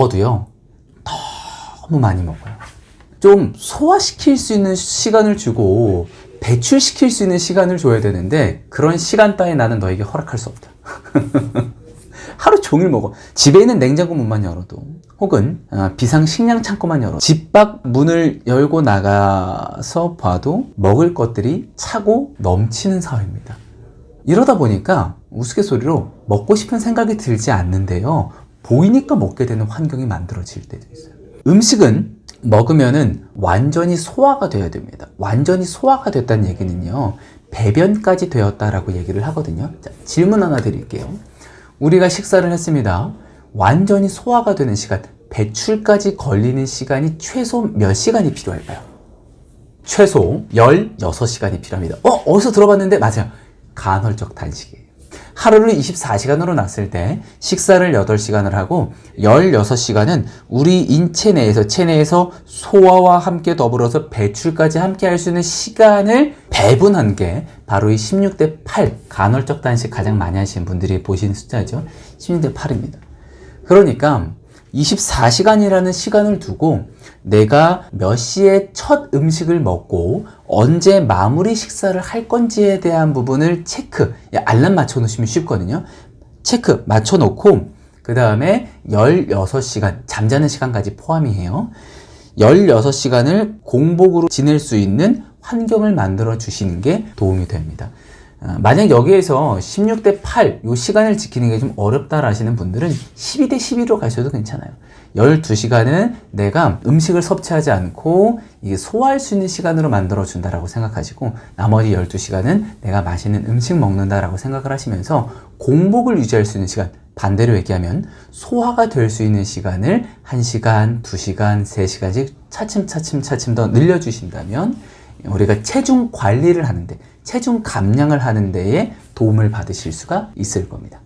먹어도요, 너무 많이 먹어요. 좀 소화시킬 수 있는 시간을 주고 배출시킬 수 있는 시간을 줘야 되는데 그런 시간 따위 나는 너에게 허락할 수 없다. 하루 종일 먹어. 집에 있는 냉장고 문만 열어도 혹은 아, 비상 식량 창고만 열어 집 밖 문을 열고 나가서 봐도 먹을 것들이 차고 넘치는 사회입니다. 이러다 보니까 우스갯소리로 먹고 싶은 생각이 들지 않는데요. 보이니까 먹게 되는 환경이 만들어질 때도 있어요. 음식은 먹으면은 완전히 소화가 되어야 됩니다. 완전히 소화가 됐다는 얘기는요. 배변까지 되었다라고 얘기를 하거든요. 자, 질문 하나 드릴게요. 우리가 식사를 했습니다. 완전히 소화가 되는 시간, 배출까지 걸리는 시간이 최소 몇 시간이 필요할까요? 최소 16시간이 필요합니다. 어, 어디서 들어봤는데? 맞아요. 간헐적 단식이에요. 하루를 24시간으로 놨을 때 식사를 8시간을 하고 16시간은 우리 인체 내에서 체내에서 소화와 함께 더불어서 배출까지 함께 할 수 있는 시간을 배분한 게 바로 이 16대 8 간헐적 단식 가장 많이 하시는 분들이 보시는 숫자죠. 16대 8입니다. 그러니까 24시간이라는 시간을 두고 내가 몇 시에 첫 음식을 먹고 언제 마무리 식사를 할 건지에 대한 부분을 체크, 야, 알람 맞춰 놓으시면 쉽거든요. 체크 맞춰 놓고 그 다음에 16시간, 잠자는 시간까지 포함이에요. 16시간을 공복으로 지낼 수 있는 환경을 만들어 주시는 게 도움이 됩니다. 아, 만약 여기에서 16대 8, 요 시간을 지키는 게 좀 어렵다 하시는 분들은 12대 12로 가셔도 괜찮아요. 12시간은 내가 음식을 섭취하지 않고 이게 소화할 수 있는 시간으로 만들어 준다라고 생각하시고 나머지 12시간은 내가 맛있는 음식 먹는다라고 생각을 하시면서 공복을 유지할 수 있는 시간 반대로 얘기하면 소화가 될 수 있는 시간을 1시간, 2시간, 3시간씩 차츰차츰 차츰 더 늘려주신다면 우리가 체중 관리를 하는데 체중 감량을 하는 데에 도움을 받으실 수가 있을 겁니다.